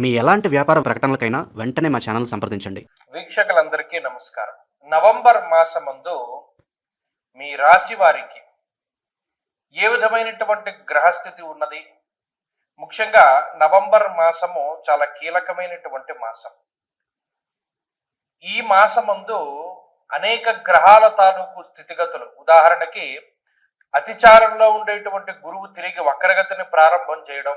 మీ ఎలాంటి వ్యాపార ప్రకటనలకైనా వెంటనే మా ఛానల్ సంప్రదించండి. వీక్షకులందరికీ నమస్కారం. నవంబర్ మాసమందు మీ రాశి వారికి ఏ విధమైనటువంటి గ్రహస్థితి ఉన్నది? ముఖ్యంగా నవంబర్ మాసము చాలా కీలకమైనటువంటి మాసం. ఈ మాసమందు అనేక గ్రహాల తాలూకు స్థితిగతులు. ఉదాహరణకి అతిచారంలో ఉండేటువంటి గురువు తిరిగి వక్రగతిని ప్రారంభం చేయడం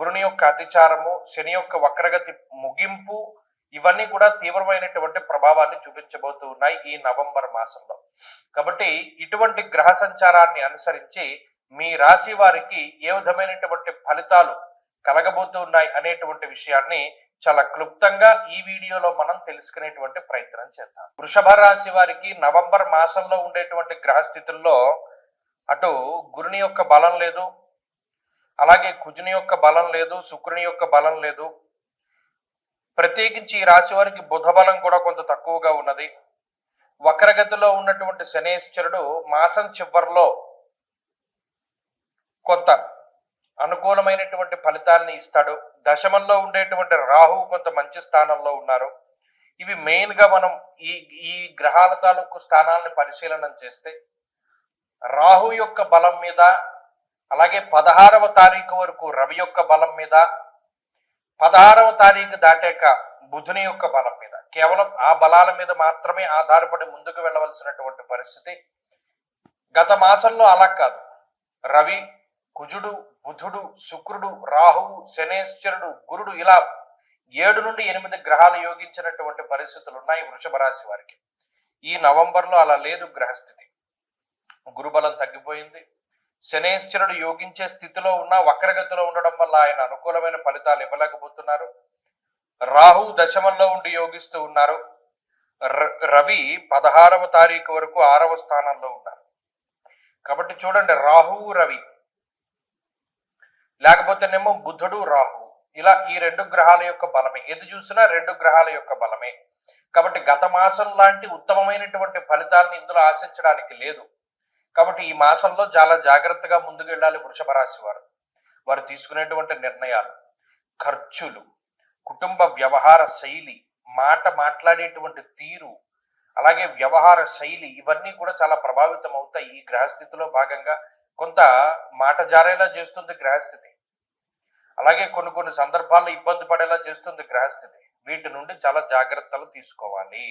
గురుని యొక్క అతిచారము శని యొక్క వక్రగతి ముగింపు ఇవన్నీ కూడా తీవ్రమైనటువంటి ప్రభావాన్ని చూపించబోతూ ఉన్నాయి ఈ నవంబర్ మాసంలో. కాబట్టి ఇటువంటి గ్రహ సంచారాన్ని అనుసరించి మీ రాశి వారికి ఏ విధమైనటువంటి ఫలితాలు కలగబోతూ ఉన్నాయి అనేటువంటి విషయాన్ని చాలా క్లుప్తంగా ఈ వీడియోలో మనం తెలుసుకునేటువంటి ప్రయత్నం చేద్దాం. వృషభ రాశి వారికి నవంబర్ మాసంలో ఉండేటువంటి గ్రహస్థితుల్లో అటు గురుని యొక్క బలం లేదు అలాగే కుజుని యొక్క బలం లేదు శుక్రుని యొక్క బలం లేదు. ప్రత్యేకించి ఈ రాశి వారికి బుధ బలం కూడా కొంత తక్కువగా ఉన్నది. వక్రగతిలో ఉన్నటువంటి శనేశ్వరుడు మాసం చివరిలో కొంత అనుకూలమైనటువంటి ఫలితాలని ఇస్తాడు. దశమంలో ఉండేటువంటి రాహు కొంత మంచి స్థానంలో ఉన్నారు. ఇవి మెయిన్గా మనం ఈ ఈ గ్రహాల తాలూకు స్థానాలను పరిశీలన చేస్తే రాహు యొక్క బలం మీద అలాగే పదహారవ తారీఖు వరకు రవి యొక్క బలం మీద పదహారవ తారీఖు దాటాక బుధుని యొక్క బలం మీద. కేవలం ఆ బలాల మీద మాత్రమే ఆధారపడి ముందుకు వెళ్ళవలసినటువంటి పరిస్థితి. గత మాసంలో అలా కాదు. రవి కుజుడు బుధుడు శుక్రుడు రాహువు శనేశ్వరుడు గురుడు ఇలా ఏడు నుండి ఎనిమిది గ్రహాలు యోగించినటువంటి పరిస్థితులు ఉన్నాయి వృషభ రాశి వారికి. ఈ నవంబర్లో అలా లేదు గ్రహస్థితి. గురుబలం తగ్గిపోయింది. శనేశ్వరుడు యోగించే స్థితిలో ఉన్న వక్రగతిలో ఉండడం వల్ల ఆయన అనుకూలమైన ఫలితాలు ఇవ్వలేకపోతున్నారు. రాహు దశమంలో ఉండి యోగిస్తూ ఉన్నారు. ర- రవి పదహారవ తారీఖు వరకు ఆరవ స్థానంలో ఉన్నారు. కాబట్టి చూడండి రాహువు రవి. లేకపోతేనేమో బుధుడు రాహు. ఇలా ఈ రెండు గ్రహాల యొక్క బలమే. ఎది చూసినా రెండు గ్రహాల యొక్క బలమే. కాబట్టి గత మాసం లాంటి ఉత్తమమైనటువంటి ఫలితాలను ఇందులో ఆశించడానికి లేదు. కాబట్టి ఈ మాసంలో చాలా జాగ్రత్తగా ముందుకు వెళ్ళాలి వృషభ రాశి వారు. వారు తీసుకునేటువంటి నిర్ణయాలు ఖర్చులు కుటుంబ వ్యవహార శైలి మాట మాట్లాడేటువంటి తీరు అలాగే వ్యవహార శైలి ఇవన్నీ కూడా చాలా ప్రభావితం అవుతాయి ఈ గ్రహస్థితిలో భాగంగా. కొంత మాట జారేలా చేస్తుంది గ్రహస్థితి. అలాగే కొన్ని కొన్ని సందర్భాల్లో ఇబ్బంది పడేలా చేస్తుంది గ్రహస్థితి. వీటి నుండి చాలా జాగ్రత్తలు తీసుకోవాలి.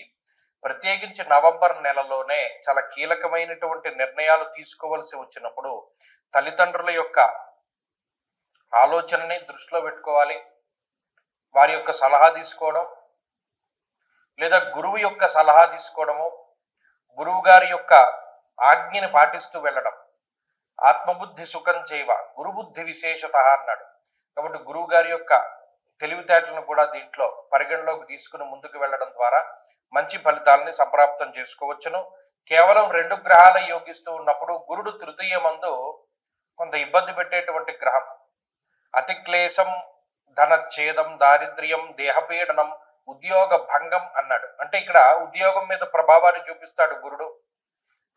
ప్రత్యేకించి నవంబర్ నెలలోనే చాలా కీలకమైనటువంటి నిర్ణయాలు తీసుకోవలసి వచ్చినప్పుడు తల్లిదండ్రుల యొక్క ఆలోచనని దృష్టిలో పెట్టుకోవాలి. వారి యొక్క సలహా తీసుకోవడం లేదా గురువు యొక్క సలహా తీసుకోవడము గురువు గారి యొక్క ఆజ్ఞని పాటిస్తూ వెళ్ళడం ఆత్మబుద్ధి సుఖం చేయవ గురుబుద్ధి విశేషత అన్నాడు. కాబట్టి గురువు గారి యొక్క తెలివితేటలను కూడా దీంట్లో పరిగణలోకి తీసుకుని ముందుకు వెళ్ళడం ద్వారా మంచి ఫలితాలని సంప్రాప్తం చేసుకోవచ్చును. కేవలం రెండు గ్రహాల యోగిస్తూ ఉన్నప్పుడు గురుడు తృతీయ మందు కొంత ఇబ్బంది పెట్టేటువంటి గ్రహం. అతి క్లేశం ధనఛేదం దారిద్ర్యం దేహపీడనం ఉద్యోగ భంగం అన్నాడు. అంటే ఇక్కడ ఉద్యోగం మీద ప్రభావాన్ని చూపిస్తాడు గురుడు.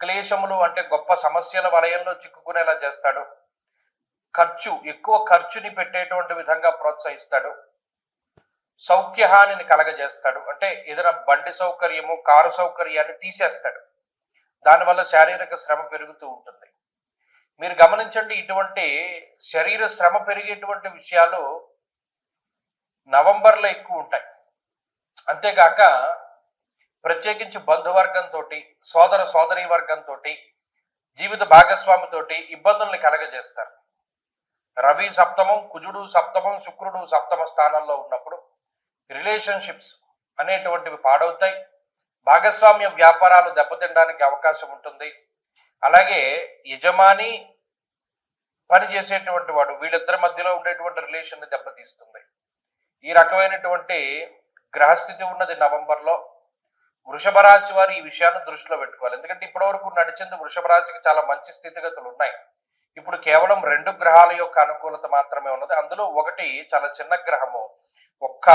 క్లేశములు అంటే గొప్ప సమస్యల వలయంలో చిక్కుకునేలా చేస్తాడు. ఖర్చు ఎక్కువ ఖర్చుని పెట్టేటువంటి విధంగా ప్రోత్సహిస్తాడు. సౌఖ్యహానిని కలగజేస్తాడు. అంటే ఏదైనా బండి సౌకర్యము కారు సౌకర్యాన్ని తీసేస్తాడు. దానివల్ల శారీరక శ్రమ పెరుగుతూ ఉంటుంది. మీరు గమనించండి ఇటువంటి శరీర శ్రమ పెరిగేటువంటి విషయాలు నవంబర్లో ఎక్కువ ఉంటాయి. అంతేకాక ప్రత్యేకించి బంధువర్గంతో సోదర సోదరీ వర్గంతో జీవిత భాగస్వామితోటి ఇబ్బందుల్ని కలగజేస్తారు. రవి సప్తమం కుజుడు సప్తమం శుక్రుడు సప్తమ స్థానంలో ఉన్నప్పుడు రిలేషన్షిప్స్ అనేటువంటివి పాడవుతాయి. భాగస్వామ్య వ్యాపారాలు దెబ్బతినడానికి అవకాశం ఉంటుంది. అలాగే యజమాని పనిచేసేటువంటి వాడు వీళ్ళిద్దరి మధ్యలో ఉండేటువంటి రిలేషన్ దెబ్బతీస్తుంది. ఈ రకమైనటువంటి గ్రహస్థితి ఉన్నది నవంబర్లో. వృషభ రాశి వారు ఈ విషయాన్ని దృష్టిలో పెట్టుకోవాలి. ఎందుకంటే ఇప్పటివరకు నడిచింది వృషభ రాశికి చాలా మంచి స్థితిగతులు ఉన్నాయి. ఇప్పుడు కేవలం రెండు గ్రహాల యొక్క అనుకూలత మాత్రమే ఉన్నది. అందులో ఒకటి చాలా చిన్న గ్రహము. ఒక్క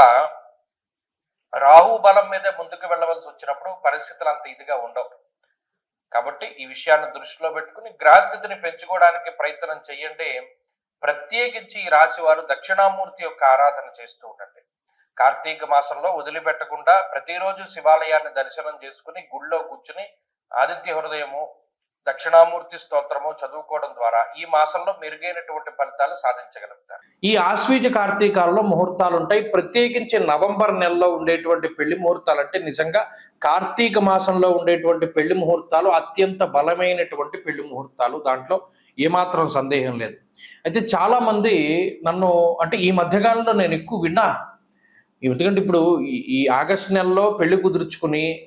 రాహు బలం మీదే ముందుకు వెళ్ళవలసి వచ్చినప్పుడు పరిస్థితులు అంత ఇదిగా ఉండవు. కాబట్టి ఈ విషయాన్ని దృష్టిలో పెట్టుకుని గ్రహస్థితిని పెంచుకోవడానికి ప్రయత్నం చేయండి. ప్రత్యేకించి ఈ రాశి వారు దక్షిణామూర్తి యొక్క ఆరాధన చేస్తూ ఉండండి. కార్తీక మాసంలో వదిలిపెట్టకుండా ప్రతిరోజు శివాలయాన్ని దర్శనం చేసుకుని గుళ్ళో కూర్చుని ఆదిత్య హృదయము దక్షిణామూర్తి స్తోత్రము చదువుకోవడం ద్వారా ఈ మాసంలో మెరుగైనటువంటి ఫలితాలు సాధించగలుగుతారు. ఈ ఆశ్వీజ కార్తీకాల్లో ముహూర్తాలు ఉంటాయి ప్రత్యేకించి నవంబర్ నెలలో ఉండేటువంటి పెళ్ళి ముహూర్తాలు అంటే నిజంగా కార్తీక మాసంలో ఉండేటువంటి పెళ్ళి ముహూర్తాలు అత్యంత బలమైనటువంటి పెళ్ళి ముహూర్తాలు. దాంట్లో ఏమాత్రం సందేహం లేదు. అయితే చాలా మంది నన్ను అంటే ఈ మధ్యకాలంలో నేను ఎక్కువ విన్నా. ఎందుకంటే ఇప్పుడు ఈ- ఈ ఆగస్ట్ నెలలో పెళ్ళి కుదుర్చుకుని